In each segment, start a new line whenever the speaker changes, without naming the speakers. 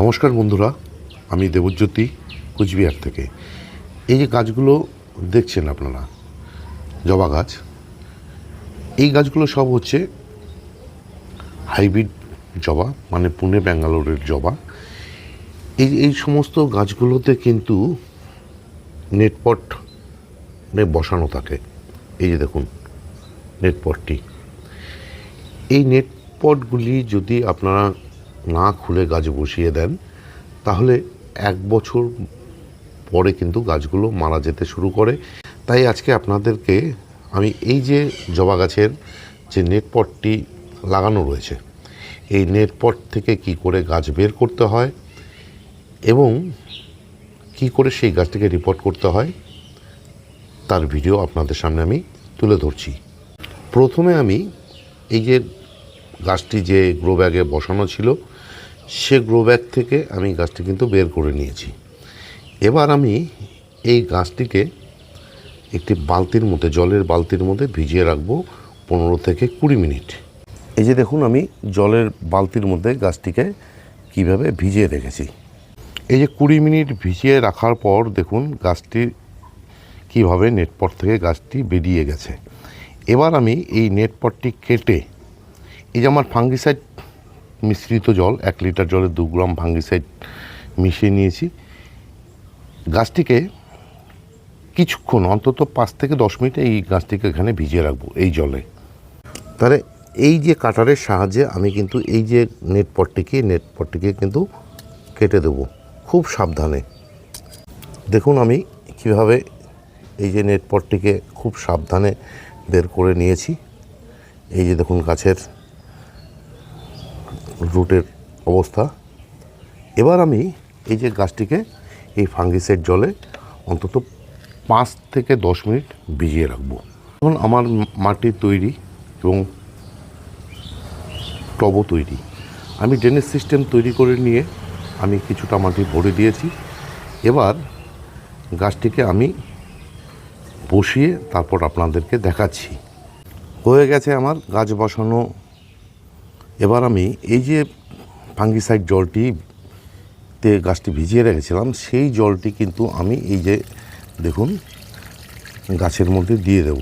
নমস্কার বন্ধুরা, আমি দেবজ্যোতি কুচবিহার থেকে। এই যে গাছগুলো দেখছেন আপনারা, জবা গাছ, এই গাছগুলো সব হচ্ছে হাইব্রিড জবা মানে পুনে ব্যাঙ্গালোরের জবা। এই এই সমস্ত গাছগুলোতে কিন্তু নেটপট বসানো থাকে। এই যে দেখুন, নেটপটটি। এই নেটপটগুলি যদি আপনারা না খুলে গাছ বসিয়ে দেন, তাহলে এক বছর পরে কিন্তু গাছগুলো মারা যেতে শুরু করে। তাই আজকে আপনাদেরকে আমি এই যে জবা গাছের যে নেটপটটি লাগানো রয়েছে, এই নেটপট থেকে কি করে গাছ বের করতে হয় এবং কি করে সেই গাছটিকে রিপোর্ট করতে হয়, তার ভিডিও আপনাদের সামনে আমি তুলে ধরছি। প্রথমে আমি এই যে গাছটি যে গ্রো ব্যাগে বসানো ছিল সে গ্রো ব্যাগ থেকে আমি গাছটি কিন্তু বের করে নিয়েছি। এবার আমি এই গাছটিকে একটি বালতির মধ্যে, জলের বালতির মধ্যে ভিজিয়ে রাখব পনেরো থেকে কুড়ি মিনিট। এই যে দেখুন, আমি জলের বালতির মধ্যে গাছটিকে কীভাবে ভিজিয়ে রেখেছি। এই যে কুড়ি মিনিট ভিজিয়ে রাখার পর দেখুন, গাছটি কীভাবে নেটপট থেকে গাছটি বেরিয়ে গেছে। এবার আমি এই নেটপটটি কেটে, এই যে আমার ফাঙ্গিসাইড মিশ্রিত জল, এক লিটার জলে দু গ্রাম ফাঙ্গিসাইড মিশিয়ে নিয়েছি। গাছটিকে কিছুক্ষণ, অন্তত পাঁচ থেকে দশ মিনিট এই গাছটিকে এখানে ভিজিয়ে রাখব, এই জলে। তাহলে এই যে কাটারের সাহায্যে আমি কিন্তু এই যে নেটপটটিকে নেটপটটিকে কিন্তু কেটে দেবো, খুব সাবধানে। দেখুন আমি কীভাবে এই যে নেট নেটপটটিকে খুব সাবধানে বের করে নিয়েছি। এই যে দেখুন গাছের রুটের অবস্থা। এবার আমি এই যে গাছটিকে এই ফাঙ্গিসাইড জলে অন্তত পাঁচ থেকে দশ মিনিট ভিজিয়ে রাখব। এখন আমার মাটি তৈরি এবং টবও তৈরি। আমি ড্রেনেজ সিস্টেম তৈরি করে নিয়ে আমি কিছুটা মাটি ভরে দিয়েছি। এবার গাছটিকে আমি বসিয়ে তারপর আপনাদেরকে দেখাচ্ছি। হয়ে গেছে আমার গাছ বসানো এবার আমি এই যে ফাঙ্গিসাইড জলটি তে গাছটি ভিজিয়ে রেখেছিলাম, সেই জলটি কিন্তু আমি এই যে দেখুন, গাছের মধ্যে দিয়ে দেব।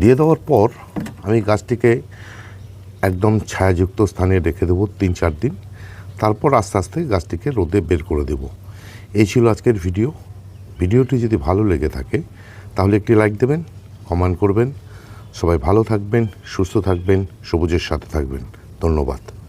দিয়ে দেওয়ার পর আমি গাছটিকে একদম ছায়াযুক্ত স্থানে রেখে দেবো তিন চার দিন। তারপর আস্তে আস্তে গাছটিকে রোদে বের করে দেব। এই ছিল আজকের ভিডিও। ভিডিওটি যদি ভালো লেগে থাকে, তাহলে একটি লাইক দেবেন, কমেন্ট করবেন। সবাই ভালো থাকবেন সুস্থ থাকবেন সবুজের সাথে থাকবেন। ধন্যবাদ।